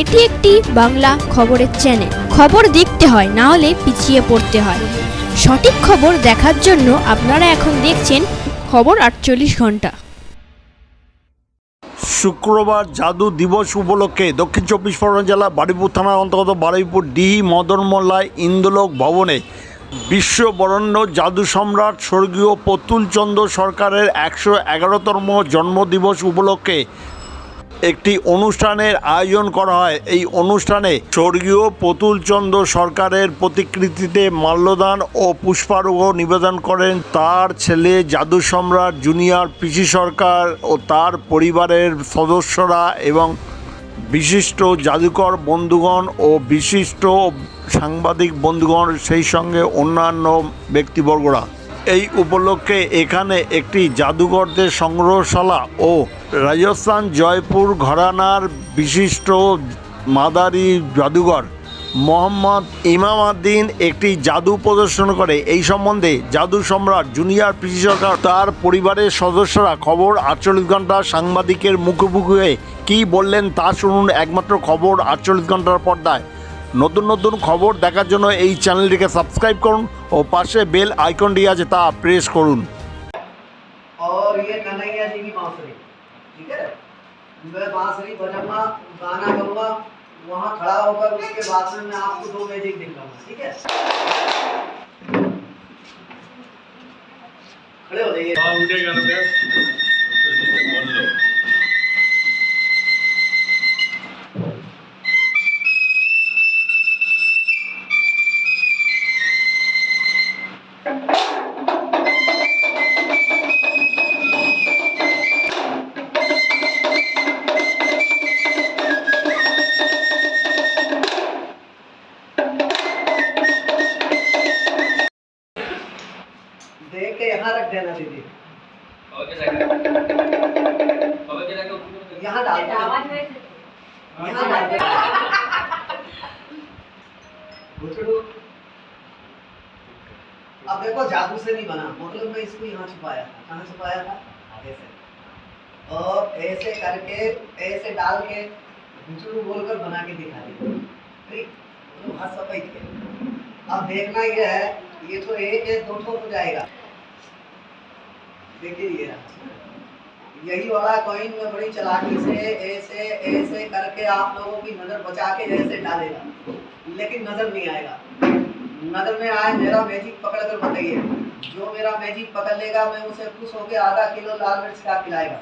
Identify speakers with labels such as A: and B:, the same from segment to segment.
A: এটি একটি বাংলা খবরের চ্যানেল খবর দেখতে হয়, না হলে পিছিয়ে পড়তে হয়। সঠিক খবর দেখার জন্য আপনারা এখন দেখছেন খবর আটচল্লিশ ঘণ্টা।
B: শুক্রবার জাদু দিবস উপলক্ষে দক্ষিণ চব্বিশ পরগনা জেলা বারুইপুর থানার অন্তর্গত বারুইপুর ডিহি মদন মোল্লায় ইন্দোলোক ভবনে বিশ্ব বরণ্য জাদু সম্রাট স্বর্গীয় প্রতুলচন্দ্র সরকারের একশো এগারোতম জন্মদিবস উপলক্ষে একটি অনুষ্ঠানের আয়োজন করা হয়। এই অনুষ্ঠানে স্বর্গীয় প্রতুলচন্দ্র সরকারের প্রতিকৃতিতে মাল্যদান ও পুষ্পার্ঘ্য নিবেদন করেন। তার ছেলে জাদু সম্রাট জুনিয়র পিসি সরকার ও তার পরিবারের সদস্যরা এবং বিশিষ্ট জাদুকর বন্ধুগণ ও বিশিষ্ট সাংবাদিক বন্ধুগণ, সেই সঙ্গে অন্যান্য ব্যক্তিবর্গরা। এই উপলক্ষে এখানে একটি জাদুঘরদের সংগ্রহশালা ও রাজস্থান জয়পুর ঘরানার বিশিষ্ট মাদারি জাদুঘর। মোহাম্মদ ইমামাদ্দিন একটি জাদু প্রদর্শন করে। এই সম্বন্ধে জাদু সম্রাট জুনিয়র পিসি সরকার তার পরিবারের সদস্যরা খবর আটচল্লিশ ঘণ্টা সাংবাদিকের মুখোমুখি হয়ে কী বললেন তা শুনুন একমাত্র খবর আটচল্লিশ ঘণ্টার পর্দায়। নতুন নতুন খবর দেখার জন্য এই চ্যানেলটিকে সাবস্ক্রাইব করুন। और पास बेल आइकॉन दिया जाता प्रेस करूँ
C: और ये कन्हैया जी की बांसुरी ठीक है? मैं बांसुरी बजाऊँगा गाना गाऊँगा वहाँ खड़ा होकर उसके बाद में मैं आपको दो मैजिक दिखाऊँगा ठीक है? खड़े हो जाइए। अब देखो, जादू से नहीं बना। मतलब मैं इसको यहाँ छुपाया था। कहाँ छुपाया था? आगे से। और ऐसे करके, ऐसे डाल के घुटड़ू बोलकर बना के दिखा दी। ठीक? तो हाथ सफ़ेद के अब देखना यह है, ये तो एक है दो ठो हो जाएगा। देखिए ये। रहा यही वाला कॉइन में बड़ी चालाकी से, ऐसे ऐसे करके आप लोगों की नज़र बचा के ऐसे डालेगा। लेकिन नज़र नहीं आएगा। नज़र में आए, मेरा मैजिक पकड़ कर बताइए। जो मेरा मैजिक पकड़ लेगा, मैं उसे खुश होकर आधा किलो लाल मिर्च का खिलाएगा।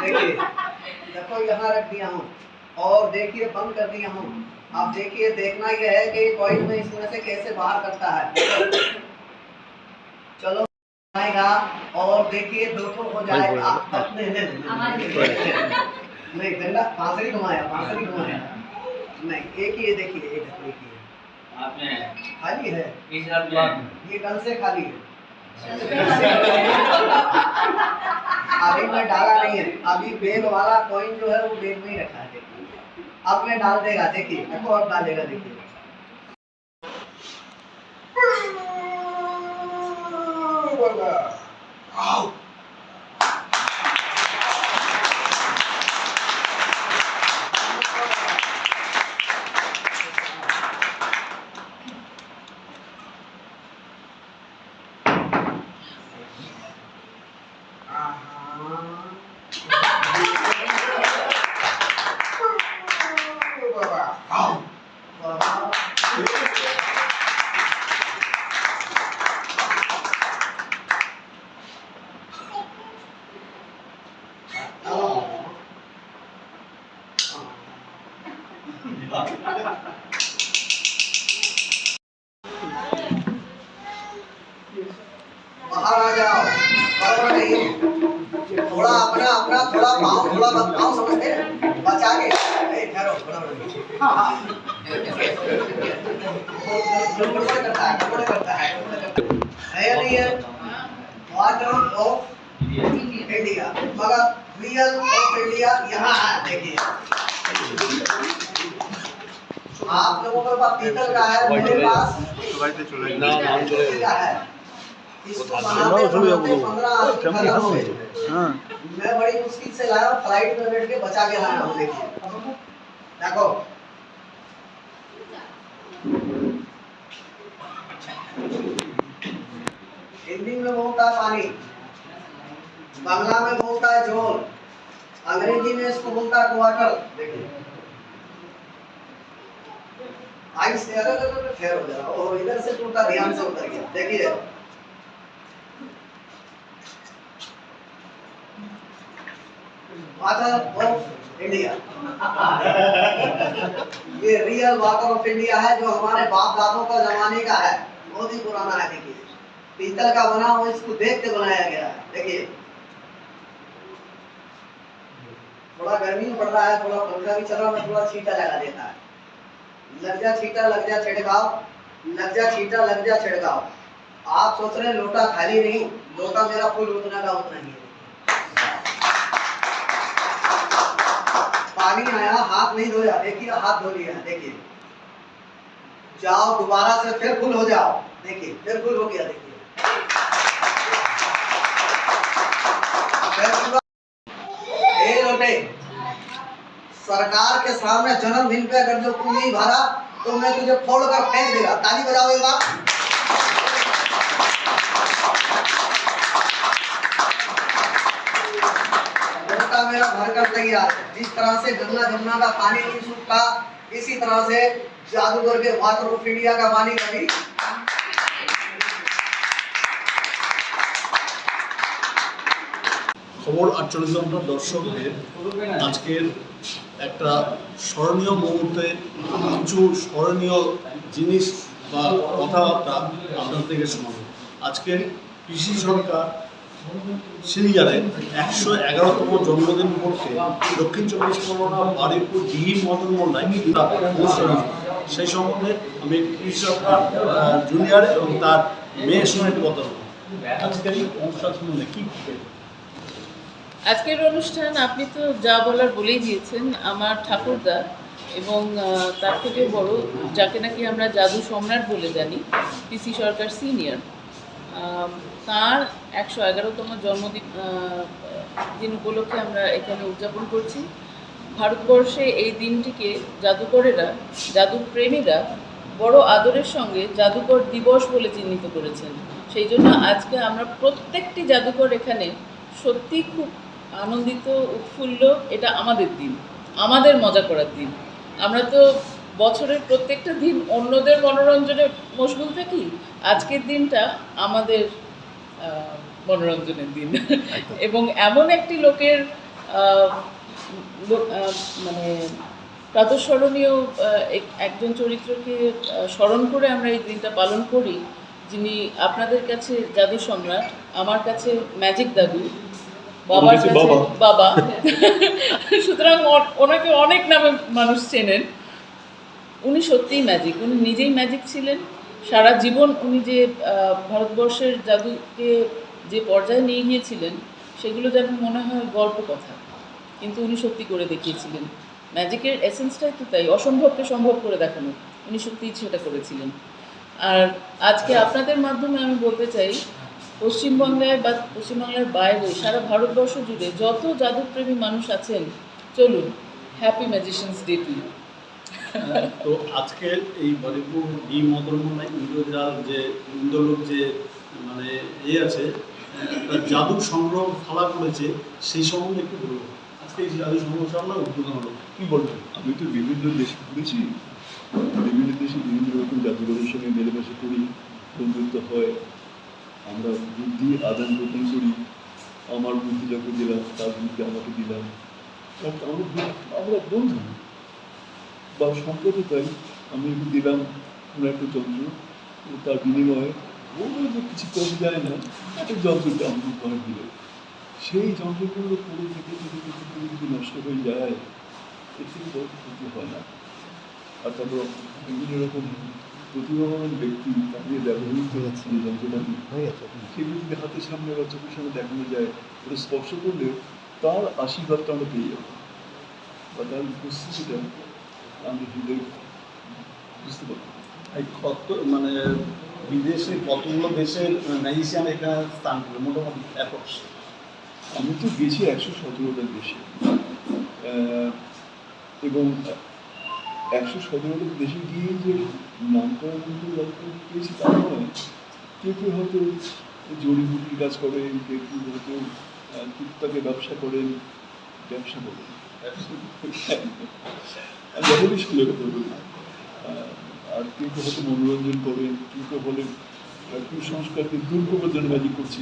C: देखिए, देखो, यहाँ रख दिया हूँ। और देखिए, बंद कर दिया हूँ। अब देखिए, देखना यह है कि कॉइन में इसमें से कैसे बाहर करता है। चलो। आएगा और देखिए दो ठो हो जाए आप नहीं नहीं नहीं नहीं गंगा पांसरी घुमाया पांसरी घुमाया। नहीं एक ही है देखिए एक है, एक ही है।
D: आपने
C: खाली है?
D: इस
C: ये कल से खाली है। अभी मैं डाला नहीं है। अभी बैग वाला कॉइन जो है वो बैग में ही रखा है। अब मैं डाल देगा देखिए देखो अब डालेगा देखिए। out. महाराजा थोड़ा अपना अपना थोड़ा पाँव थोड़ा मत पाँव समझते बचा के इंडिया मगर रियल ऑफ़ इंडिया यहाँ आप लोगों के पास पीतल का है। मेरे पास मैं बड़ी मुश्किल से लाया फ़्लाइट में बैठ के बचा के लाया हूँ देखिए। हिंदी में बोलता है पानी। बांग्ला में बोलता है जोल अंग्रेज़ी में इसको बोलता है क्वार्टर आई से अरे अरे ठहर हो जरा और इधर से टूटा, ध्यान से उतर गया। देखिए। Water of India. ये रियल वाटर ऑफ़ इंडिया है जो हमारे बाप दादों का जमाने का है। बहुत ही पुराना है, देखिए। पीतल का बना हुआ, इसको देख के बनाया गया है। देखिए। थोड़ा गर्मी पड़ रहा है, थोड़ा पंखा भी चल रहा है थोड़ा छीटा लगा देता है। लग जा छीटा, लग जा छिड़काव, लग जा छीटा, लग जा छिड़काव। आप सोच रहे हैं लोटा खाली नहीं, लोटा मेरा फुल उतना का उतना ही है। पानी आया, हाथ नहीं धोया, देखिए, हाथ धो लिया, देखिए। जाओ, दोबारा से फिर फुल हो जाओ, देखिए, फिर फुल हो गया, देखिए। सरकार के सामने जन्मदिन पे अगर जो तू नहीं भरा तो मैं तुझे फोड़ कर फेंक देगा। ताली बजाओ एक बार लड़का मेरा भर कर तैयार जिस तरह से गंगा जमुना का पानी नहीं सूखता इसी तरह से जादूगर के वाटर ऑफ इंडिया का पानी कभी
E: খবর আটচল্লিশ ঘন্টা দর্শকদের আজকের একটা স্মরণীয় মুহূর্তে কিছু স্মরণীয় জিনিস বা কথাবার্তা আপনার থেকে শোনাবো আজকের কৃষি সরকার সিরিয়ারে একশো এগারোতম জন্মদিন উপলক্ষে দক্ষিণ চব্বিশ পরগনা, বারুইপুর ডিহি মদন মোল্লায় অনুষ্ঠান সেই সম্বন্ধে আমি কৃষি সরকার জুনিয়র এবং তার মেয়ের সঙ্গে একটু কথা বলব। আজকের অনুষ্ঠান কী
F: আজকের অনুষ্ঠান, আপনি তো যা বলার বলেই দিয়েছেন, আমার ঠাকুরদা এবং তার থেকে বড় যাকে নাকি আমরা জাদু সম্রাট বলে জানি পিসি সরকার সিনিয়র। তার একশো এগারোতম জন্মদিন দিন উপলক্ষে আমরা এখানে উদযাপন করছি। ভারতবর্ষে এই দিনটিকে জাদুকরেরা, জাদুপ্রেমীরা বড় আদরের সঙ্গে জাদুকর দিবস বলে চিহ্নিত করেছেন। সেই জন্য আজকে আমরা প্রত্যেকটি জাদুকর এখানে সত্যি খুব আনন্দিত, উৎফুল্ল, এটা আমাদের দিন, আমাদের মজা করার দিন। আমরা তো বছরের প্রত্যেকটা দিন অন্যদের মনোরঞ্জনে মশগুল থাকি? আজকের দিনটা আমাদের মনোরঞ্জনের দিন। এবং এমন একটি লোকের মানে প্রাতঃস্মরণীয় এক- একজন চরিত্রকে স্মরণ করে আমরা এই দিনটা পালন করি যিনি আপনাদের কাছে জাদু সম্রাট আমার কাছে ম্যাজিক দাদু বাবার কাছে বাবা। সুতরাং ওনাকে অনেক নামে মানুষ চেনেন। উনি সত্যিই ম্যাজিক উনি নিজেই ম্যাজিক ছিলেন। সারা জীবন উনি যে ভারতবর্ষের জাদুকে যে পর্যায়ে নিয়ে গিয়েছিলেন, সেগুলো যেন মনে হয় গল্প কথা। কিন্তু উনি সত্যি করে দেখিয়েছিলেন। ম্যাজিকের এসেন্সটাই তো তাই, অসম্ভবকে সম্ভব করে দেখানো। উনি সত্যিই সেটা করেছিলেন। আর আজকে আপনাদের মাধ্যমে আমি বলতে চাই পশ্চিমবঙ্গায় বা পশ্চিমবাংলার বাইরে, সারা ভারতবর্ষ জুড়ে যত জাদুপ্রেমী মানুষ আছেন, চলুন হ্যাপি ম্যাজিশিয়ানস ডে টু
E: তো আজকে এই বলিপুর ডি মদনমোহন ইন্দ্রজাল যে ইন্দ্রলোক যে মানে এ আছে তার জাদু সংগ্রহ খেলা করেছে সেই সম্বন্ধে একটু বলব আজকে এই জাদু সংগ্রহশালা উদ্বোধন হলো। কি বলবেন?
G: আমি তো বিভিন্ন দেশে ঘুরেছি। বিভিন্ন দেশে বিভিন্ন রকম জাদুঘরের সঙ্গে মেলামেশা করি বন্ধুত্ব হয়। আমরা বুদ্ধি আদান প্রদান করি। আমার বুদ্ধি যখন দিলাম তার বুদ্ধি আমাকে দিলাম। আমরা আমরা বন্ধু। বা সম্পর্ক তাই আমি দিলাম কোনো একটা যন্ত্র তার বিনিময়ে ও যে কিছু কম যায় না একটা যন্ত্রটা আমাকে উপহার দিল। সেই যন্ত্রগুলো পড়ে থেকে যদি কিছু করে যদি নষ্ট হয়ে যায় এর থেকে বড় ক্ষতি হয় না। আর তারপর বিভিন্ন রকম প্রতিভাবান ব্যক্তি তাদের ব্যবহৃত হচ্ছে যে যন্ত্রপাতি সেগুলো যদি হাতের সামনে বা চোখের সামনে দেখানো যায় ওটা স্পর্শ করলে তার আশীর্বাদটা আমরা পেয়ে যাব। বা তার উপস্থিতিটা আমরা হৃদয় বুঝতে পারব
E: এই কত মানে বিদেশে কতগুলো দেশের ম্যাজিশিয়ান এখানে স্থান করে? মোটামুটি অ্যাপ্রক্স
G: আমি তো গেছি একশো সতেরোটা দেশে এবং একশো সতেরোটা দেশে গিয়ে যে নাম করা মন্ত্রী পেয়েছি তা নয় কেউ কেউ হয়তো জড়িবুটির কাজ করেন কেউ কেউ হয়তো টুকটাকে ব্যবসা করেন ব্যবসা করেন। আমি যখনই কথা বলি আর কেউ কেউ হয়তো মনোরঞ্জন করেন কেউ কেউ বলেন কুসংস্কারকে দূর করবার জন্য ম্যাজিক করছি।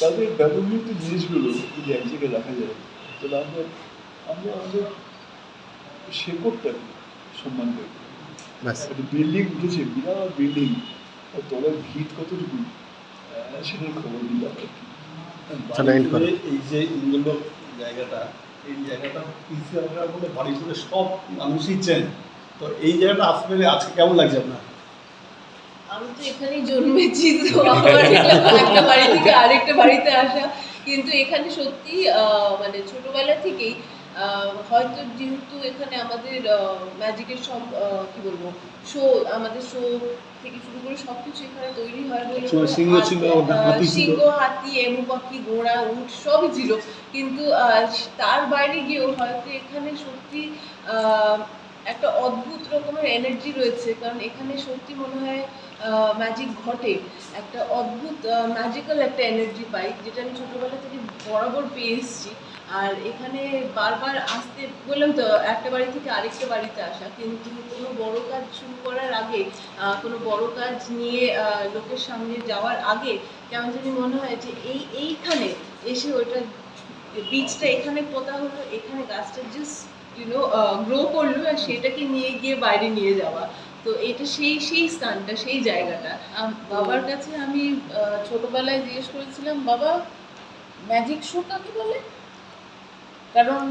G: তাদের ব্যবহৃত জিনিসগুলো যদি এক জায়গায় রাখা যায় তাহলে আমরা আমরা আমাদের শেকড়টাকে সম্মান করি। একটা বিল্ডিং উঠেছে বিরাট বিল্ডিং আর তলার ভিত কতটুকু সেটার খবর দিলাম আর কি।
E: এই যে ইন্দোলক জায়গাটা এই জায়গাটা পিসি আপনার বলে বাড়িপুরে সব মানুষই চেন। তো এই জায়গাটা আসতে আজকে কেমন লাগছে আপনার?
F: আমি তো এখানেই জন্মেছি, তো আমার একটা বাড়ি থেকে আরেকটা বাড়িতে আসা। কিন্তু এখানে সত্যি মানে ছোটবেলা থেকেই হয়তো যেহেতু এখানে আমাদের ম্যাজিকের সব কি বলব শো আমাদের শো থেকে শুরু করে সব কিছু এখানে তৈরি হয় বলে
E: সিংহ।
F: সিংহ হাতি এমু পাখি ঘোড়া উট সবই ছিল। কিন্তু তার বাইরে গিয়েও হয়তো এখানে সত্যি আহ, একটা অদ্ভুত রকমের এনার্জি রয়েছে। কারণ এখানে সত্যি মনে হয় ম্যাজিক ঘটে। একটা অদ্ভুত ম্যাজিক্যাল একটা এনার্জি পাই যেটা আমি ছোটবেলা থেকে বরাবর পেয়ে এসেছি। আর এখানে বারবার আসতে, বললাম তো, একটা বাড়ি থেকে আরেকটা বাড়িতে আসা। কিন্তু কোনো বড় কাজ শুরু করার আগে কোনো বড় কাজ নিয়ে লোকের সামনে যাওয়ার আগে কেমন জানি মনে হয় যে এই, এইখানে এসে ওইটা বীজটা এখানে পোতা হলো, এখানে গাছটা জাস্ট ইউনো গ্রো করল আর সেটাকে নিয়ে গিয়ে বাইরে নিয়ে যাওয়া। তো এটা সেই সেই স্থানটা, সেই জায়গাটা। বাবার কাছে আমি ছোটবেলায় জিজ্ঞেস করেছিলাম, বাবা ম্যাজিক শো কাকে বলে? কারণ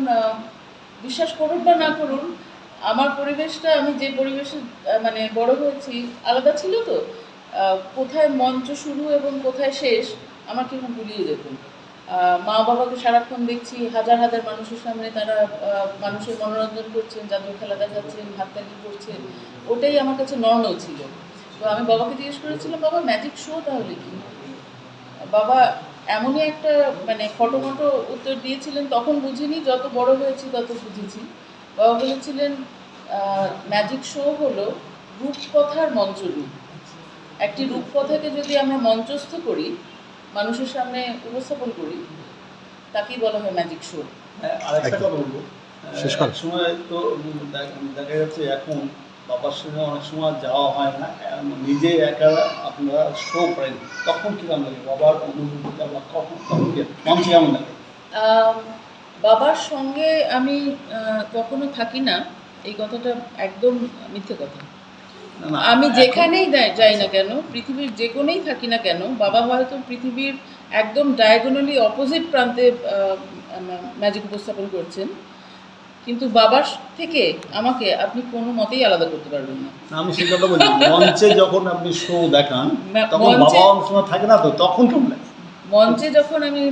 F: বিশ্বাস করুন বা না করুন, আমার পরিবেশটা, আমি যে পরিবেশে মানে বড় হয়েছি, আলাদা ছিল তো। কোথায় মঞ্চ শুরু এবং কোথায় শেষ আমার কিন্তু গুলিয়ে যেত মা বাবাকে সারাক্ষণ দেখছি, হাজার হাজার মানুষের সামনে তারা মানুষের মনোরঞ্জন করছেন, জাদুর খেলা দেখাচ্ছেন, হাততালি করছেন, ওটাই আমার কাছে নর্মাল ছিল। তো আমি বাবাকে জিজ্ঞেস করেছিলাম, বাবা ম্যাজিক শো তাহলে কি? বাবা এমনই একটা মানে ফটোমটো উত্তর দিয়েছিলেন তখন বুঝিনি যত বড় হয়েছি তত বুঝেছি। বাবা বলেছিলেন ম্যাজিক শো হলো রূপকথার মঞ্চরূপ একটি রূপকথাকে যদি আমরা মঞ্চস্থ করি মানুষের সামনে উপস্থাপন করি তাকেই বলা হয় ম্যাজিক শো
E: হ্যাঁ, আরেকটা কথা বলব। সময় তো দেখা যাচ্ছে এখন বাবার সঙ্গে অনেক সময় যাওয়া হয় না নিজে একা আপনারা শো করেন তখন কীরকম লাগে? বাবার অনুভূতিটা বা কখন তখন কি? কেমন লাগে?
F: বাবার সঙ্গে আমি কখনো থাকি না এই কথাটা একদম মিথ্যে কথা। আমি যেখানেই যাই- যাই না কেন পৃথিবীর যে কোনেই থাকি না কেন বাবা হয়তো পৃথিবীর একদম ডায়াগোনালি অপোজিট প্রান্তে ম্যাজিক উপস্থাপন করছেন। কিন্তু বাবার থেকে আমাকে আপনি কোনো মতেই আলাদা করতে পারবেন না।
E: আমি সেই কথা বলি মঞ্চে যখন আপনি শো দেখান তখন বাবা সময় থাকে না তো তখন কেমন লাগে?
F: মঞ্চে যখন আমি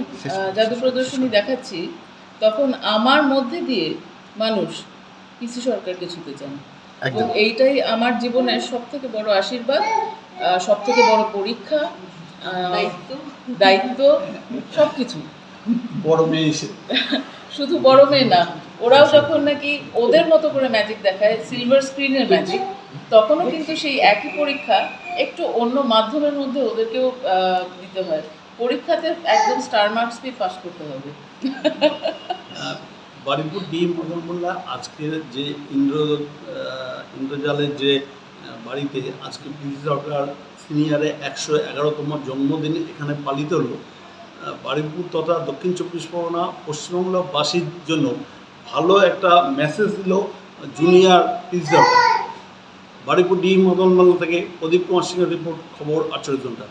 F: জাদু প্রদর্শনী দেখাচ্ছি তখন আমার মধ্যে দিয়ে মানুষ পিসি সরকারকে ছুতে চান এবং এইটাই আমার জীবনের সব থেকে বড় আশীর্বাদ সব থেকে বড় পরীক্ষা দায়িত্ব। দায়িত্ব সব কিছু
E: বড় মেয়ে
F: শুধু বড় মেয়ে না ওরাও যখন নাকি ওদের মতো করে ম্যাজিক দেখায় সিলভার স্ক্রিনের ম্যাজিক তখনও কিন্তু সেই একই পরীক্ষা একটু অন্য মাধ্যমের মধ্যে ওদেরকেও দিতে হয়। পরীক্ষাতে একদম স্টার মার্কস পেয়ে পাস করতে হবে।
E: বারিপুর ডি মদন মোল্লা আজকের যে ইন্দ্র ইন্দ্রজালের যে বাড়িতে আজকে পিসি সরকার সিনিয়রে একশো এগারোতম জন্মদিন এখানে পালিত হলো। বারিপুর তথা দক্ষিণ চব্বিশ পরগনা পশ্চিমবাংলাবাসীর জন্য ভালো একটা মেসেজ দিল junior teacher Baripur D Madan Molla থেকে প্রদীপ কুমার সিংহের রিপোর্ট খবর, আটচল্লিশ ঘণ্টা।